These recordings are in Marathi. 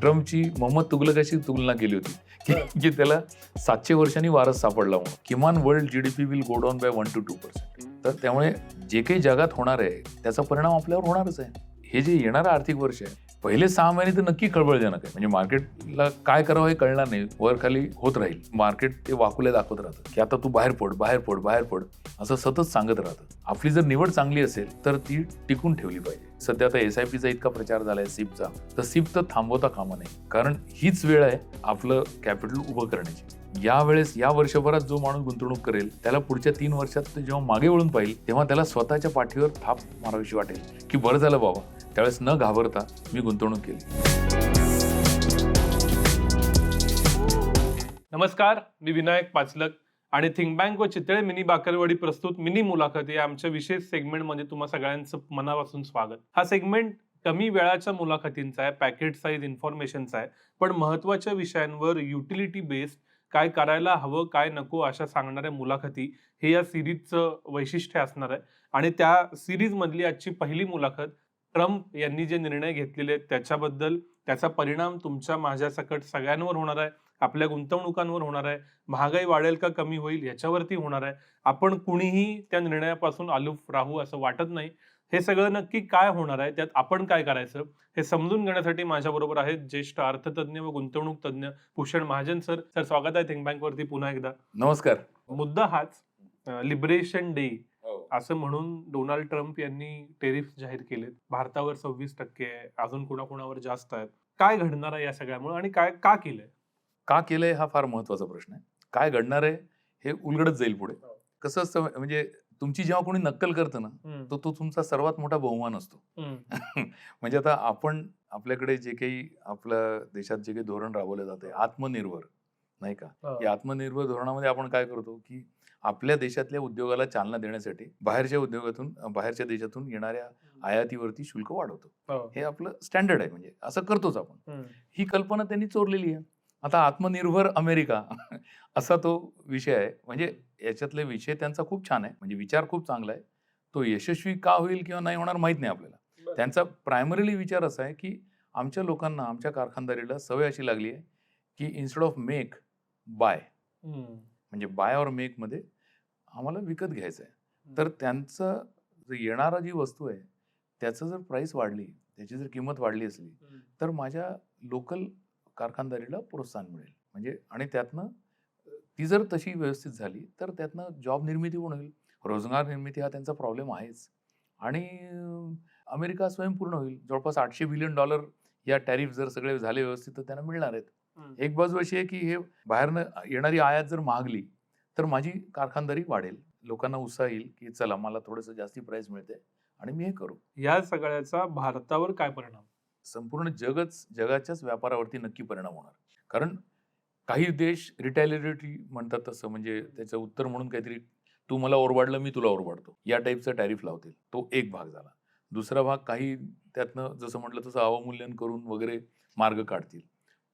ट्रम्पची मोहम्मद तुगलकाशी तुलना केली होती. की त्याला सातशे वर्षांनी वारस सापडला म्हणून. किमान world GDP will go down by one two two percent तर त्यामुळे जे काही जगात होणार आहे त्याचा परिणाम आपल्यावर होणारच आहे. हे जे येणारं आर्थिक वर्ष आहे पहिले सहा महिने तर नक्की खळबळजनक आहे. म्हणजे मार्केटला काय करावं हे कळणार नाही. वर खाली होत राहील. मार्केट ते वाकुले दाखवत राहतं. की आता तू बाहेर पड बाहेर पड बाहेर पड असं सतत सांगत राहतं. आपली जर निवड चांगली असेल तर ती टिकून ठेवली पाहिजे. सध्या आता एस आय पीचा इतका प्रचार झालाय सिपचा तर सिप तर थांबवता कामा नाही कारण हीच वेळ आहे आपलं कॅपिटल उभं करण्याची. यावेळेस या वर्षभरात जो माणूस गुंतवणूक करेल त्याला पुढच्या तीन वर्षात जेव्हा मागे वळून पाहिजे तेव्हा त्याला स्वतःच्या पाठीवर थाप मारावीशी वाटेल. की बरं झालं बाबा त्यावेळेस न घाबरता मी गुंतवणूक केली. नमस्कार मी विनायक पाचलक. आणि थिंक बँक व चितळे मिनी बाकरवाडी प्रस्तुत मिनी मुलाखत या आमच्या विशेष सेगमेंटमध्ये तुम्हा सगळ्यांचं मनापासून स्वागत. हा सेगमेंट कमी वेळाच्या मुलाखतींचा आहे पॅकेट साईज इन्फॉर्मेशनचा आहे पण महत्त्वाच्या विषयांवर युटिलिटी बेस्ड काय करायला हवं काय नको अशा सांगणाऱ्या मुलाखती हे या सिरीजचं वैशिष्ट्य असणार आहे. आणि त्या सिरीजमधली आजची पहिली मुलाखत ट्रम्प यांनी जे निर्णय घेतलेले आहेत त्याच्याबद्दल त्याचा परिणाम तुमच्या माझ्या सकट सगळ्यांवर होणार आहे. आपल्या गुंतवणुकांवर होणार आहे महागाई वाढेल का कमी होईल याच्यावरती होणार आहे. आपण कुणीही त्या निर्णयापासून आलूफ राहू असं वाटत नाही. हे सगळं नक्की काय होणार आहे त्यात आपण काय करायचं हे समजून घेण्यासाठी माझ्याबरोबर आहेत ज्येष्ठ अर्थतज्ञ व गुंतवणूक तज्ञ भूषण महाजन सर. सर स्वागत आहे थिंक बँक वरती पुन्हा एकदा. नमस्कार. मुद्दा हाच लिबरेशन डे असं म्हणून डोनाल्ड ट्रम्प यांनी टेरिफ जाहीर केलेत. भारतावर सव्वीस टक्के आहे अजून कुणाकुणावर जास्त आहेत. काय घडणार आहे या सगळ्यामुळे आणि काय का केलंय? का केलंय हा फार महत्त्वाचा प्रश्न आहे. काय घडणार आहे हे उलगडत जाईल पुढे. कसं असतं म्हणजे तुमची जेव्हा कोणी नक्कल करतं ना तो तो तुमचा सर्वात मोठा बहुमान असतो. म्हणजे आता आपण आपल्याकडे जे काही आपल्या देशात जे काही धोरण राबवलं जाते आत्मनिर्भर नाही का? हा. या आत्मनिर्भर धोरणामध्ये आपण काय करतो की आपल्या देशातल्या उद्योगाला चालना देण्यासाठी बाहेरच्या उद्योगातून बाहेरच्या देशातून येणाऱ्या आयातीवरती शुल्क वाढवतो. हो. हे आपलं स्टँडर्ड आहे म्हणजे असं करतोच आपण. ही कल्पना त्यांनी चोरलेली आहे. आता आत्मनिर्भर अमेरिका असा तो विषय आहे. म्हणजे याच्यातले विषय त्यांचा खूप छान आहे. म्हणजे विचार खूप चांगला आहे. तो यशस्वी का होईल किंवा नाही होणार माहीत नाही आपल्याला. त्यांचा प्रायमरीली विचार असा आहे की आमच्या लोकांना आमच्या कारखानदारीला सवय अशी लागली आहे की इन्स्टेड ऑफ मेक बाय म्हणजे बाय और मेकमध्ये आम्हाला विकत घ्यायचं आहे. तर त्यांचं येणारा जी वस्तू आहे त्याचं जर प्राईस वाढली त्याची जर किंमत वाढली असली तर माझ्या लोकल कारखानदारीला प्रोत्साहन मिळेल. म्हणजे आणि त्यातनं ती जर तशी व्यवस्थित झाली तर त्यातनं जॉब निर्मिती पण होईल. रोजगार निर्मिती हा त्यांचा प्रॉब्लेम आहेच. आणि अमेरिका स्वयंपूर्ण होईल. जवळपास आठशे बिलियन डॉलर या टॅरिफ जर सगळे झाले व्यवस्थित तर त्यांना मिळणार आहेत. एक बाजू अशी आहे की हे बाहेरनं येणारी आयात जर महागली तर माझी कारखानदारी वाढेल. लोकांना उत्साह येईल की चला मला थोडंसं जास्ती प्राईस मिळते आणि मी हे करू. या सगळ्याचा भारतावर काय परिणाम? संपूर्ण जगच जगाच्याच व्यापारावरती नक्की परिणाम होणार. कारण काही देश रिटॅलिटी म्हणतात तसं म्हणजे त्याचं उत्तर म्हणून काहीतरी तू मला ओरबाडलं मी तुला ओरबाडतो. या टाईपचा टॅरिफ लावतील. तो एक भाग झाला. दुसरा भाग काही त्यातनं जसं म्हटलं तसं अवमूल्यन करून वगैरे मार्ग काढतील.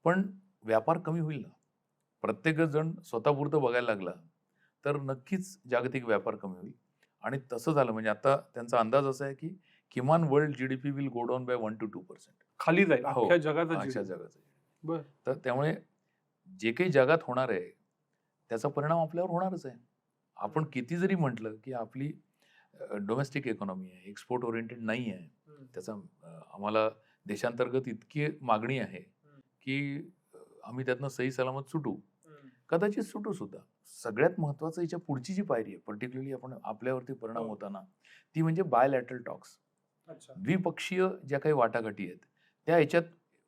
पण व्यापार कमी होईल ना. प्रत्येकच जण स्वतःपुरतं बघायला लागला तर नक्कीच जागतिक व्यापार कमी होईल. आणि तसं झालं म्हणजे आता त्यांचा अंदाज असा आहे की किमान world GDP will go down by one two two percent खाली जाईल हो. जगाचा. जगाचं. तर त्यामुळे जे काही जगात होणार आहे त्याचा परिणाम आपल्यावर होणारच आहे आपण किती जरी म्हटलं की आपली डोमेस्टिक इकॉनॉमी आहे एक्सपोर्ट ओरिएंटेड नाही आहे त्याचा आम्हाला देशांतर्गत इतकी मागणी आहे की आम्ही त्यातनं सही सलामत सुटू कदाचित सुटू सुद्धा सगळ्यात महत्वाचं याच्या पुढची जी पायरी आहे पर्टिक्युलरली आपण आपल्यावरती परिणाम हो. होताना ती म्हणजे बायलॅटरल टॉक्स. द्विपक्षीय ज्या काही वाटाघाटी आहेत त्या याच्यात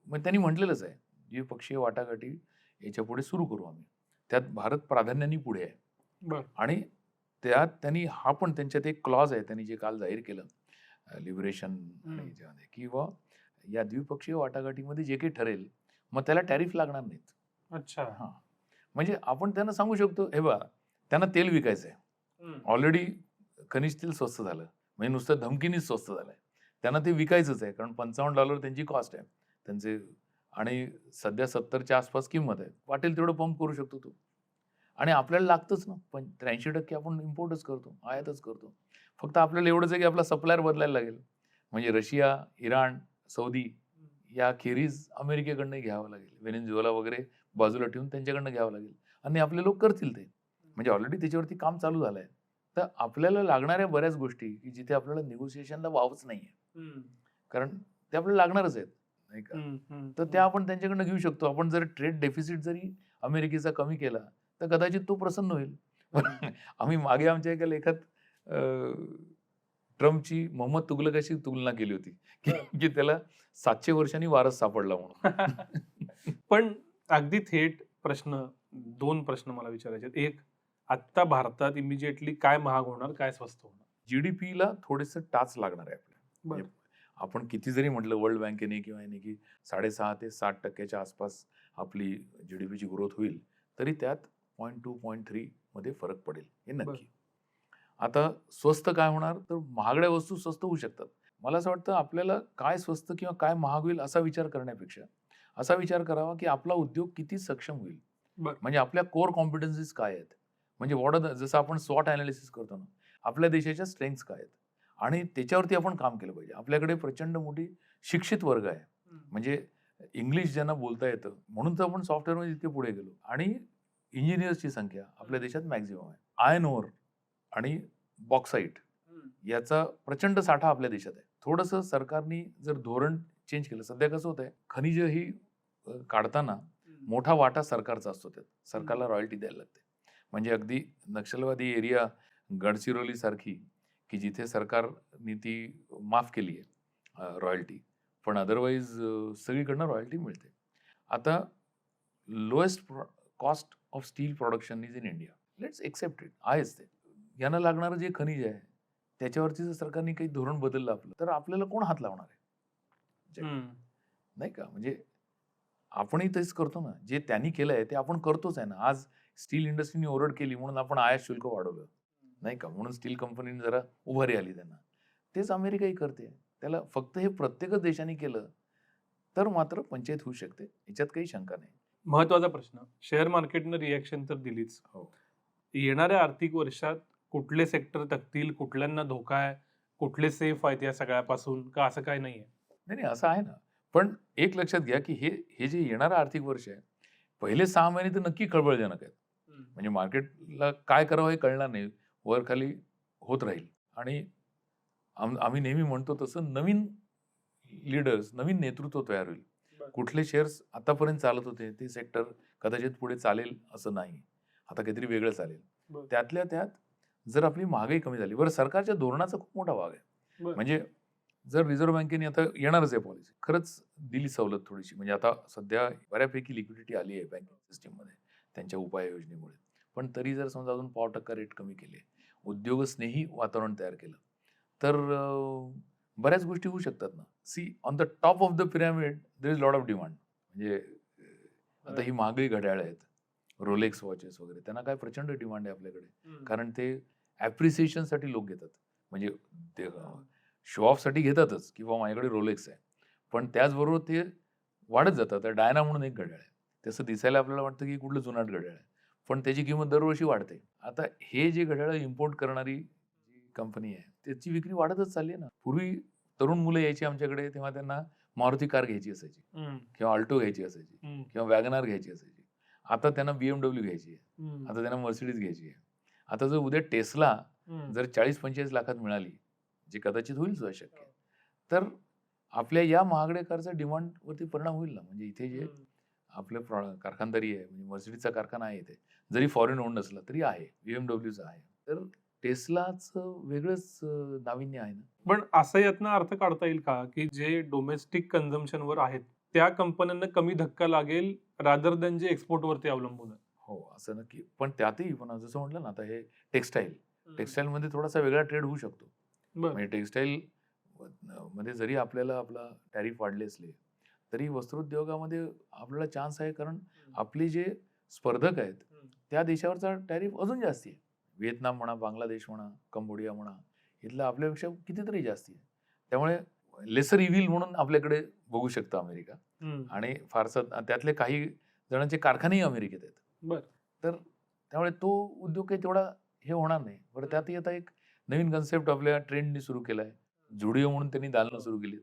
म्हणजे त्यांनी म्हटलेलंच आहे द्विपक्षीय वाटाघाटी याच्यापुढे सुरू करू आम्ही. त्यात भारत प्राधान्याने पुढे आहे. आणि त्यात त्यांनी हा पण त्यांच्यात एक क्लॉज आहे त्यांनी जे काल जाहीर केलं लिबरेशन किंवा या द्विपक्षीय वाटाघाटीमध्ये जे काही ठरेल मग त्याला टॅरिफ लागणार नाहीत. अच्छा. हा. म्हणजे आपण त्यांना सांगू शकतो हे बा त्यांना तेल विकायचं आहे ऑलरेडी खनिज तेल स्वस्त झालं. म्हणजे नुसतं धमकीनीच स्वस्त झालंय. त्यांना ते विकायचंच आहे कारण पंचावन्न डॉलर त्यांची कॉस्ट आहे. त्यांचे आणि सध्या सत्तरच्या आसपास किंमत आहे. वाटेल तेवढं पंप करू शकतो तो. आणि आपल्याला लागतंच ना पण त्र्याऐंशी टक्के आपण इम्पोर्टच करतो आयातच करतो. फक्त आपल्याला एवढंच आहे की आपला सप्लायर बदलायला लागेल. म्हणजे रशिया इराण सौदी या खेरीज अमेरिकेकडनं घ्यावं लागेल. व्हेनेझुएला वगैरे बाजूला ठेवून त्यांच्याकडनं घ्यावं लागेल. आणि आपले लोक करतील ते. म्हणजे ऑलरेडी त्याच्यावरती काम चालू झालं आहे तर आपल्याला लागणाऱ्या बऱ्याच गोष्टी की जिथे आपल्याला निगोसिएशनला वावच नाही आहे कारण ते आपल्याला लागणारच आहेत नाही का? तर त्या आपण त्यांच्याकडनं घेऊ शकतो. आपण जर ट्रेड डेफिसिट जरी अमेरिकेचा कमी केला तर कदाचित तो प्रसन्न होईल. आम्ही मागे आमच्या एका लेखात ट्रम्पची मोहम्मद तुगलकाशी तुलना केली होती की की त्याला सातशे वर्षांनी वारस सापडला म्हणून. पण अगदी थेट प्रश्न दोन प्रश्न मला विचारायचे. एक आत्ता भारतात इमिजिएटली काय महाग होणार काय स्वस्त होणार? जीडीपीला थोडेस टाच लागणार आहे बरं. आपण किती जरी म्हटलं वर्ल्ड बँकेने किंवा याने की साडेसहा ते सात टक्क्याच्या आसपास आपली जीडीपीची ग्रोथ होईल तरी त्यात पॉईंट टू पॉईंट थ्री मध्ये फरक पडेल हे नक्की. आता स्वस्त काय होणार? तर महागड्या वस्तू स्वस्त होऊ शकतात. मला असं वाटतं आपल्याला काय स्वस्त किंवा काय महाग होईल असा विचार करण्यापेक्षा असा विचार करावा की आपला उद्योग किती सक्षम होईल. म्हणजे आपल्या कोर कॉम्पिटन्सीज काय आहेत? म्हणजे वॉट जसं आपण स्वॉट अनालिसिस करतो ना आपल्या देशाच्या स्ट्रेंथ्स काय आहेत? आणि त्याच्यावरती आपण काम केलं पाहिजे. आपल्याकडे प्रचंड मोठी शिक्षित वर्ग आहे. म्हणजे इंग्लिश ज्यांना बोलता येतं म्हणून तर आपण सॉफ्टवेअरमध्ये इतके पुढे गेलो. आणि इंजिनियर्सची संख्या आपल्या देशात मॅक्झिमम आहे. आयन ओर आणि बॉक्साईट याचा प्रचंड साठा आपल्या देशात आहे. थोडंसं सरकारने जर धोरण चेंज केलं सध्या कसं होत आहे खनिज ही. काढताना मोठा वाटा सरकारचा असतो त्यात. सरकारला रॉयल्टी द्यायला लागते. म्हणजे अगदी नक्षलवादी एरिया गडचिरोली सारखी की जिथे सरकारने ती माफ केली आहे रॉयल्टी. पण अदरवाईज सगळीकडनं रॉयल्टी मिळते. आता lowest cost of steel production is in India let's accept it आहेच ते. यांना लागणारं जे खनिज आहे त्याच्यावरती जर सरकारने काही धोरण बदललं आपलं तर आपल्याला कोण हात लावणार आहे? नाही का? म्हणजे आपणही तेच करतो ना. जे त्यांनी केलं आहे ते आपण करतोच आहे ना. आज स्टील इंडस्ट्रीने ओरड केली म्हणून आपण आयात शुल्क वाढवलं. नाही का? म्हणून स्टील कंपनीने जरा उभारी आली त्यांना. तेच अमेरिकाही करते. त्याला फक्त हे प्रत्येकच देशाने केलं तर मात्र पंचायत होऊ शकते. याच्यात काही शंका नाही. महत्त्वाचा प्रश्न. शेअर मार्केटनं रिॲक्शन तर दिलीच. हो. येणाऱ्या आर्थिक वर्षात कुठले सेक्टर तकतील कुठल्यांना धोका आहे कुठले सेफ आहेत या सगळ्यापासून का असं काय नाहीये? नाही नाही असं आहे ना. पण एक लक्षात घ्या की हे हे जे येणारं आर्थिक वर्ष आहे पहिले सहा महिने तर नक्की खळबळजनक आहेत. म्हणजे मार्केटला काय करावं हे कळणार नाही. वर खाली होत राहील. आणि आम आम्ही नेहमी म्हणतो तसं नवीन लीडर्स नवीन नेतृत्व तयार होईल. कुठले शेअर्स आतापर्यंत चालत होते ते सेक्टर कदाचित पुढे चालेल असं नाही. आता काहीतरी वेगळं चालेल. त्यातल्या त्यात जर आपली महागाई कमी झाली बरं सरकारच्या धोरणाचा खूप मोठा भाग आहे. म्हणजे जर रिझर्व्ह बँकेने आता येणारच आहे पॉलिसी खरंच दिली सवलत थोडीशी. म्हणजे आता सध्या बऱ्यापैकी लिक्विडिटी आली आहे बँकिंग सिस्टीममध्ये त्यांच्या उपाययोजनेमुळे. पण तरी जर समजा अजून पाव टक्का रेट कमी केले उद्योगस्नेही वातावरण तयार केलं. तर बऱ्याच गोष्टी होऊ शकतात ना. See on the top of the pyramid there is lot of demand म्हणजे आता ही महागई घड्याळ आहेत. रोलेक्स वॉचेस वगैरे. त्यांना काय प्रचंड डिमांड आहे आपल्याकडे. कारण ते ॲप्रिसिएशनसाठी लोक घेतात. म्हणजे ते शो ऑफसाठी घेतातच किंवा माझ्याकडे रोलेक्स आहे. पण त्याचबरोबर ते वाढत जातात. तर डायना म्हणून एक घड्याळ आहे. तसं दिसायला आपल्याला वाटतं की कुठलं जुनाट घड्याळ आहे. पण त्याची किंमत दरवर्षी वाढते. आता हे जे घड्याळ इम्पोर्ट करणारी कंपनी आहे त्याची विक्री वाढतच चालली आहे ना. पूर्वी तरुण मुलं यायची आमच्याकडे तेव्हा त्यांना मारुती कार घ्यायची असायची किंवा अल्टो घ्यायची असायची किंवा वॅगनार घ्यायची असायची. आता त्यांना बीएमडब्ल्यू घ्यायची आहे. आता त्यांना मर्सिडीज घ्यायची आहे. आता जर उद्या टेस्ला जर चाळीस पंचेचाळीस लाखात मिळाली जे कदाचित होईल सुद्धा शक्य तर आपल्या या महागड्या कारचा डिमांड वरती परिणाम होईल ना. म्हणजे इथे जे आपलं प्र- कारखानदारी आहे म्हणजे मर्सिडीजचा कारखाना आहे इथे. जरी फॉरेन ओन नसला तरी आहे. बीएमडब्ल्यूचा आहे. तर टेस्लाच वेगळंच नाविन्य आहे ना? पण असं यातनं अर्थ काढता येईल का की जे डोमेस्टिक कन्झम्पनवर आहेत त्या कंपन्यांना कमी धक्का लागेल रादर दॅन जे एक्सपोर्टवरती अवलंबून आहे? हो असं नक्की. पण त्यातही पण जसं म्हटलं ना आता हे टेक्स्टाईल टेक्स्टाईल मध्ये थोडासा वेगळा ट्रेड होऊ शकतो. म्हणजे टेक्स्टाईल मध्ये जरी आपल्याला आपला टॅरिफ वाढले असले तरी वस्त्रोद्योगामध्ये आपल्याला चान्स आहे कारण आपले जे स्पर्धक आहेत. त्या देशावरचा टॅरिफ अजून जास्ती आहे. व्हिएतनाम म्हणा बांगलादेश म्हणा कंबोडिया म्हणा इथलं आपल्यापेक्षा कितीतरी जास्ती आहे. त्यामुळे लेसर इव्हिल म्हणून आपल्याकडे बघू शकतं अमेरिका. आणि फारसं त्यातले काही जणांचे कारखानेही अमेरिकेत आहेत. बर. तर त्यामुळे तो उद्योग काही तेवढा हे होणार नाही. बरं त्यातही आता एक नवीन कन्सेप्ट आपल्या ट्रेंडनी सुरू केला आहे जुडिओ म्हणून त्यांनी दालनं सुरू केली.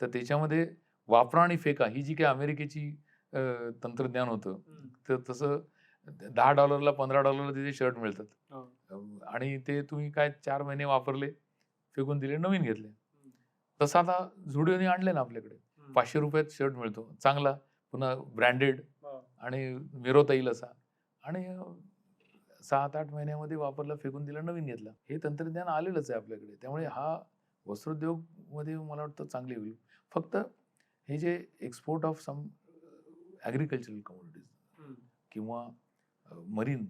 तर त्याच्यामध्ये वापरा आणि फेका ही जी काही अमेरिकेची तंत्रज्ञान होतं तर तसं दहा डॉलरला पंधरा डॉलरला तिथे शर्ट मिळतात. हो. आणि ते तुम्ही काय चार महिने वापरले फेकून दिले नवीन घेतले. तसं आता झुडिओने आणले ना आपल्याकडे. पाचशे रुपयात शर्ट मिळतो. चांगला पुन्हा ब्रँडेड आणि मिरवता येईल असा. आणि सात आठ महिन्यामध्ये वापरला फेकून दिला नवीन घेतला. हे तंत्रज्ञान आलेलंच आहे आपल्याकडे. त्यामुळे हा वस्त्रोद्योगमध्ये मला वाटतं चांगले होईल. फक्त हे जे export of some agricultural commodities किंवा मरीन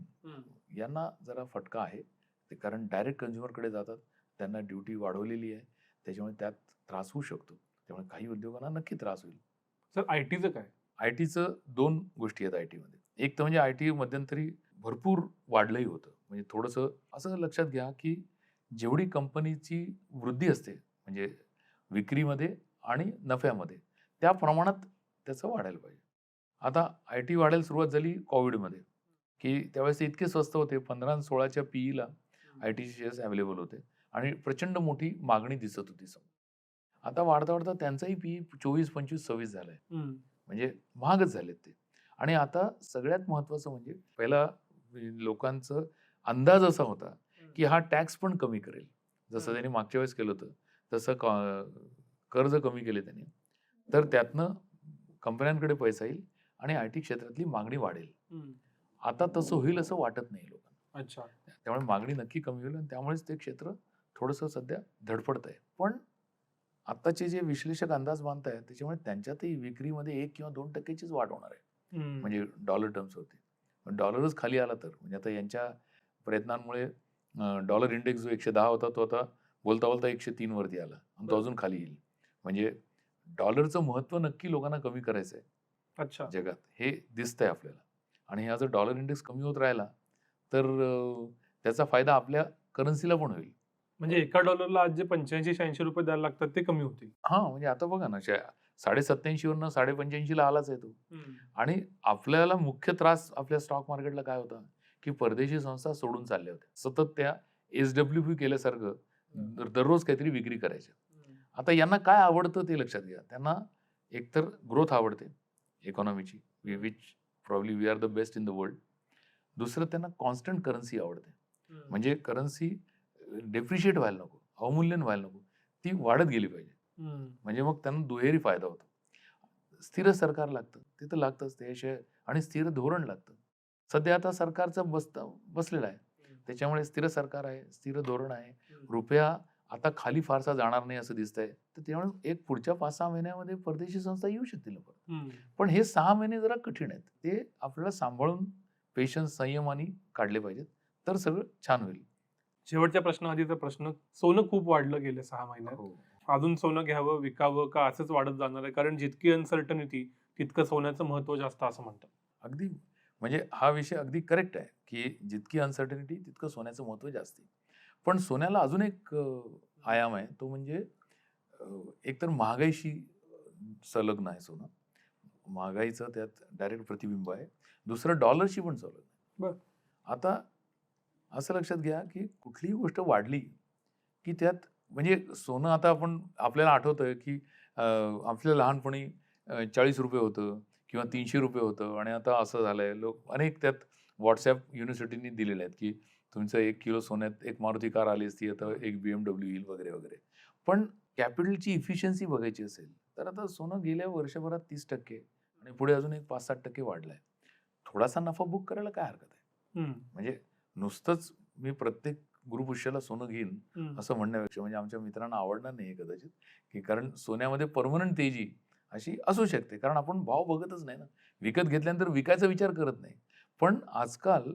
यांना जरा फटका आहे. ते कारण डायरेक्ट कन्झ्युमरकडे जातात. त्यांना ड्युटी वाढवलेली आहे. त्याच्यामुळे त्यात त्रास होऊ शकतो. त्यामुळे काही उद्योगांना नक्की त्रास होईल. सर आय टीचं काय? आय टीचं दोन गोष्टी आहेत आय टीमध्ये एक तर म्हणजे आय टी मध्यंतरी भरपूर वाढलंही होतं. म्हणजे थोडंसं असं लक्षात घ्या की जेवढी कंपनीची वृद्धी असते म्हणजे विक्रीमध्ये आणि नफ्यामध्ये त्या प्रमाणात त्याचं वाढायला पाहिजे. आता आय टी वाढायला सुरुवात झाली कोविडमध्ये की त्यावेळेस ते इतके स्वस्त होते पंधरा आणि सोळाच्या पीईला आय टीचे शेअर्स अवेलेबल होते आणि प्रचंड मोठी मागणी दिसत होती समोर. आता वाढता वाढता त्यांचाही पी चोवीस पंचवीस सव्वीस झालाय. म्हणजे महागच झालेत ते. आणि आता सगळ्यात महत्वाचं म्हणजे पहिला लोकांचं अंदाज असा होता की हा टॅक्स पण कमी करेल. जसं. त्यांनी मागच्या वेळेस केलं होतं तसं कर्ज कमी केले त्यांनी. तर त्यातनं कंपन्यांकडे पैसा येईल आणि आय टी क्षेत्रातली मागणी वाढेल. आता तसं होईल असं वाटत नाही लोकांना. अच्छा. त्यामुळे मागणी नक्की कमी होईल आणि त्यामुळेच ते क्षेत्र थोडंसं सध्या धडपडत आहे. पण आत्ताचे जे विश्लेषक अंदाज बांधतायत त्याच्यामुळे त्यांच्यातही विक्रीमध्ये एक किंवा दोन टक्क्याचीच वाढ होणार आहे. म्हणजे डॉलर टर्म्स होते पण डॉलरच खाली आला तर. म्हणजे आता यांच्या प्रयत्नांमुळे डॉलर इंडेक्स जो एकशे दहा होता तो आता बोलता बोलता एकशे तीन वरती आला. आणि तो. अजून खाली येईल. म्हणजे डॉलरचं महत्त्व नक्की लोकांना कमी करायचं आहे अच्छा. जगात. हे दिसतंय आपल्याला. आणि हा जर डॉलर इंडेक्स कमी होत राहिला तर त्याचा फायदा आपल्या करन्सीला पण होईल. म्हणजे एका डॉलरला आज जे पंच्याऐंशी शहाऐंशी रुपये द्यायला लागतात ते कमी होतील. हा म्हणजे आता बघा ना साडे सत्याऐंशी वरनं साडे पंच्याऐंशीला आलाच आहे तो. आणि आपल्याला मुख्य त्रास आपल्या स्टॉक मार्केटला काय होता की परदेशी संस्था सोडून चालल्या होत्या. सतत त्या एस डब्ल्यू पी केल्यासारखं दर- दररोज काहीतरी विक्री करायच्या. आता यांना काय आवडतं ते लक्षात घ्या. त्यांना एकतर ग्रोथ आवडते इकॉनॉमीची which probably we are the best in the world दुसरं त्यांना कॉन्स्टंट करन्सी आवडते. म्हणजे करन्सी डेप्रिशिएट व्हायला नको अवमूल्यन व्हायला नको ती वाढत गेली पाहिजे. म्हणजे मग त्यांना दुहेरी फायदा होतो. स्थिर सरकार लागतं ते तर लागतंच त्याशिवाय आणि स्थिर धोरण लागतं. सध्या आता सरकारचं बसत बसलेलं आहे. त्याच्यामुळे स्थिर सरकार आहे स्थिर धोरण आहे. रुपया आता खाली फारसा जाणार नाही असं दिसतंय. तर त्यामुळे एक पुढच्या पाच सहा महिन्यामध्ये परदेशी संस्था येऊ शकतील परत. पण हे सहा महिने जरा कठीण आहेत. ते आपल्याला सांभाळून पेशन्स संयमाने काढले पाहिजेत. तर सगळं छान होईल. शेवटच्या प्रश्नाआधीचा प्रश्न सोनं खूप वाढलं गेले सहा महिन्यात. हो. अजून सोनं घ्यावं विकावं का असंच वाढत जाणार आहे? कारण जितकी अनसर्टनिटी तितकं सोन्याचं महत्त्व जास्त असं म्हणतात. अगदी. म्हणजे हा विषय अगदी करेक्ट आहे की जितकी अनसर्टनिटी तितकं सोन्याचं महत्त्व जास्त आहे. पण सोन्याला अजून एक आयाम आहे. तो म्हणजे एकतर महागाईशी संलग्न आहे सोनं. महागाईचं त्यात डायरेक्ट प्रतिबिंब आहे. दुसरं डॉलरशी पण संलग्न आहे बर. आता असं लक्षात घ्या की कुठलीही गोष्ट वाढली की त्यात म्हणजे सोनं आता आपण आपल्याला आठवतंय की आपल्या लहानपणी चाळीस रुपये होतं किंवा तीनशे रुपये होतं. आणि आता असं झालंय. लोक अनेक त्यात व्हॉट्सॲप युनिव्हर्सिटीनी दिलेले आहेत की तुमचं एक किलो सोन्यात एक मारुती कार आली असती आता एक बी एम डब्ल्यू येईल वगैरे वगैरे. पण कॅपिटलची इफिशियन्सी बघायची असेल तर आता सोनं गेल्या वर्षभरात तीस टक्के आणि पुढे अजून एक पाच सात टक्के वाढलाय. थोडासा नफा बुक करायला काय हरकत आहे. म्हणजे नुसतंच मी प्रत्येक गुरुपुष्याला सोनं घेईन. असं म्हणण्यापेक्षा म्हणजे आमच्या मित्रांना आवडणार नाही कदाचित की कारण सोन्यामध्ये परमनंट तेजी अशी असू शकते. कारण आपण भाव बघतच नाही ना. विकत घेतल्यानंतर विकायचा विचार करत नाही. पण आजकाल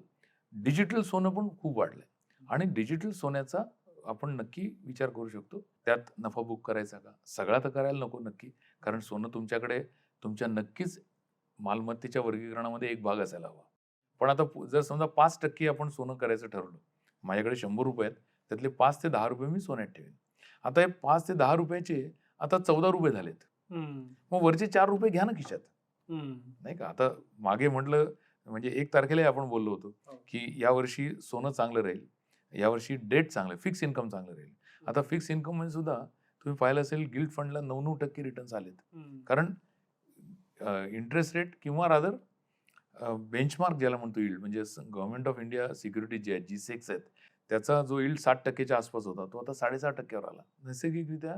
डिजिटल सोनं पण खूप वाढलंय. आणि डिजिटल सोन्याचा आपण नक्की विचार करू शकतो. त्यात नफा बुक करायचा का? सगळा तर करायला नको नक्की. कारण सोनं तुमच्याकडे तुमच्या नक्कीच मालमत्तेच्या वर्गीकरणामध्ये एक भाग असायला हवा. पण आता जर समजा पाच टक्के आपण सोनं करायचं ठरवलं माझ्याकडे शंभर रुपये आहेत त्यातले पाच ते दहा रुपये मी सोन्यात ठेवेन. आता हे पाच ते दहा रुपयाचे आता चौदा रुपये झालेत. मग वरचे चार रुपये घ्या ना खिशात. नाही का? आता मागे म्हटलं म्हणजे एक तारखेला आपण बोललो होतो हो. की यावर्षी सोनं चांगलं राहील. यावर्षी डेट चांगलं फिक्स इन्कम चांगलं राहील. आता फिक्स इन्कममध्ये सुद्धा तुम्ही पाहिलं असेल गिल्ड फंडला नऊ नऊ टक्के रिटर्न्स आलेत. कारण इंटरेस्ट रेट किंवा रादर बेंचमार्क ज्याला म्हणतो इल्ड म्हणजे गव्हर्नमेंट ऑफ इंडिया सिक्युरिटी जे आहेत जी सेक्स आहेत त्याचा जो इल्ड साठ टक्केच्या आसपास होता तो आता साडेसहा टक्क्यावर आला. नैसर्गिकरित्या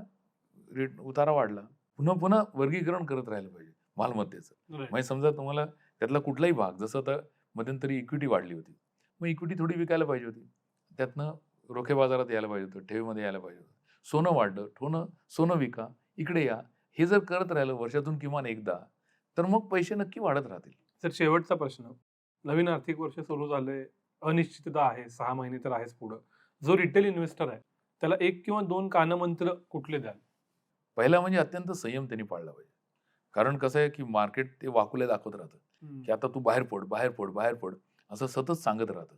रेट उतारा वाढला. पुन्हा पुन्हा वर्गीकरण करत राहिलं पाहिजे मालमत्तेचं. म्हणजे समजा तुम्हाला त्यातला कुठलाही भाग जसं आता मध्यंतरी इक्विटी वाढली होती. मग इक्विटी थोडी विकायला पाहिजे होती. त्यातनं रोखे बाजारात यायला पाहिजे होतं ठेवीमध्ये यायला पाहिजे होतं. सोनं वाढलं ठोनं सोनं विका इकडे या. हे जर करत राहिलं वर्षातून किमान एकदा तर मग पैसे नक्की वाढत राहतील. तर शेवटचा प्रश्न. नवीन आर्थिक वर्ष सुरू झालंय अनिश्चितता आहे सहा महिने तर आहेच पुढं. जो रिटेल इन्व्हेस्टर आहे त्याला एक किंवा दोन कानमंत्र कुठले द्याल? पहिला म्हणजे अत्यंत संयम त्यांनी पाळला पाहिजे. कारण कसं आहे की मार्केट ते वाकुल्या दाखवत राहतं की आता तू बाहेर पड बाहेर पड बाहेर पड असं सतत सांगत राहतं.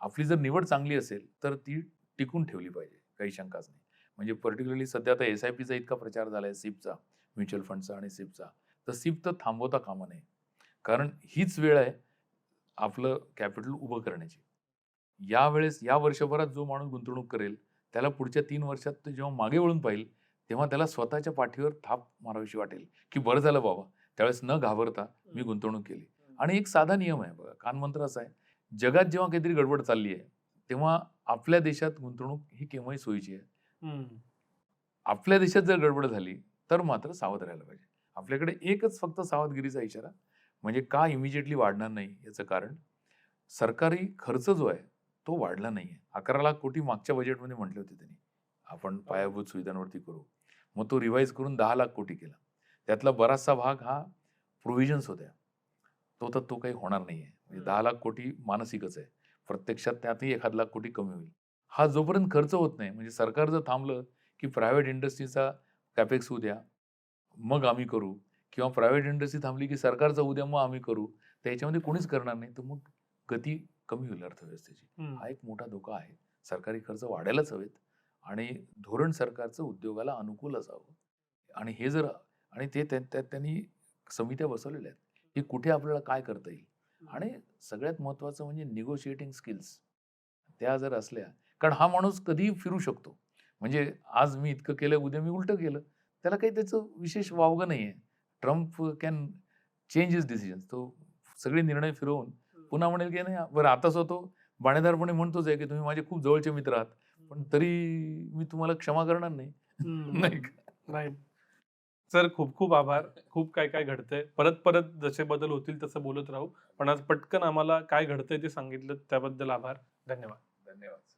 आपली जर निवड चांगली असेल तर ती टिकून ठेवली पाहिजे काही शंकाच नाही. म्हणजे पर्टिक्युलरली सध्या आता एस आय पीचा इतका प्रचार झाला आहे सिपचा म्युच्युअल फंडचा आणि सिपचा. तर सिप तर थांबवता कामा नये. कारण हीच वेळ आहे आपलं कॅपिटल उभं करण्याची. यावेळेस या वर्षभरात जो माणूस गुंतवणूक करेल त्याला पुढच्या तीन वर्षात जेव्हा मागे वळून पाहिल तेव्हा त्याला स्वतःच्या पाठीवर थाप मारावीशी वाटेल की बरं झालं बाबा त्यावेळेस न घाबरता मी गुंतवणूक केली. आणि एक साधा नियम आहे बघा कानमंत्र असा आहे जगात जेव्हा काहीतरी गडबड चालली आहे तेव्हा आपल्या देशात गुंतवणूक ही केव्हाही सोयीची आहे. आपल्या देशात जर गडबड झाली तर मात्र सावध राहायला पाहिजे. आपल्याकडे एकच फक्त सावधगिरीचा इशारा म्हणजे का इमिजिएटली वाढणार नाही याचं कारण सरकारी खर्च जो आहे तो वाढला नाही आहे अकरा लाख कोटी मागच्या बजेटमध्ये म्हटले होते त्यांनी. आपण पायाभूत सुविधांवरती करू. मग तो रिवाईज करून दहा लाख कोटी केला. त्यातला बराचसा भाग हा प्रोव्हिजन्स होत्या. तो तर तो काही होणार नाही आहे म्हणजे दहा लाख कोटी मानसिकच आहे. प्रत्यक्षात त्यातही एखाद लाख कोटी कमी होईल. हा जोपर्यंत खर्च होत नाही म्हणजे सरकार जर थांबलं की प्रायव्हेट इंडस्ट्रीचा कॅपेक्स होऊ द्या मग आम्ही करू. किंवा प्रायव्हेट इंडस्ट्री थांबली की सरकारचा उद्या मग आम्ही करू. तर याच्यामध्ये कोणीच करणार नाही. तर मग गती कमी होईल अर्थव्यवस्थेची. हा एक मोठा धोका आहे. सरकारी खर्च वाढायलाच हवेत. आणि धोरण सरकारचं उद्योगाला अनुकूल असावं. आणि हे जर आणि ते त्या- त्या- त्यांनी समित्या बसवलेल्या आहेत की कुठे आपल्याला काय करता येईल? आणि सगळ्यात महत्त्वाचं म्हणजे निगोशिएटिंग स्किल्स त्या जर असल्या कारण हा माणूस कधीही फिरू शकतो. म्हणजे आज मी इतकं केलं उद्या मी उलटं केलं. त्याला काही त्याचं विशेष वावगं नाही आहे. Trump can change his decision तो सगळे निर्णय फिरवून पुन्हा म्हणेल की नाही बरं आता स्वतः बाणेदारपणे म्हणतोच आहे की तुम्ही माझे खूप जवळचे मित्र आहात. पण तरी मी तुम्हाला क्षमा करणार नाही. नाही? नाही. सर खूप खूप आभार. खूप काय काय घडतंय. परत परत जसे बदल होतील तसं बोलत राहू. पण आज पटकन आम्हाला काय घडतंय ते सांगितलं त्याबद्दल आभार. धन्यवाद. धन्यवाद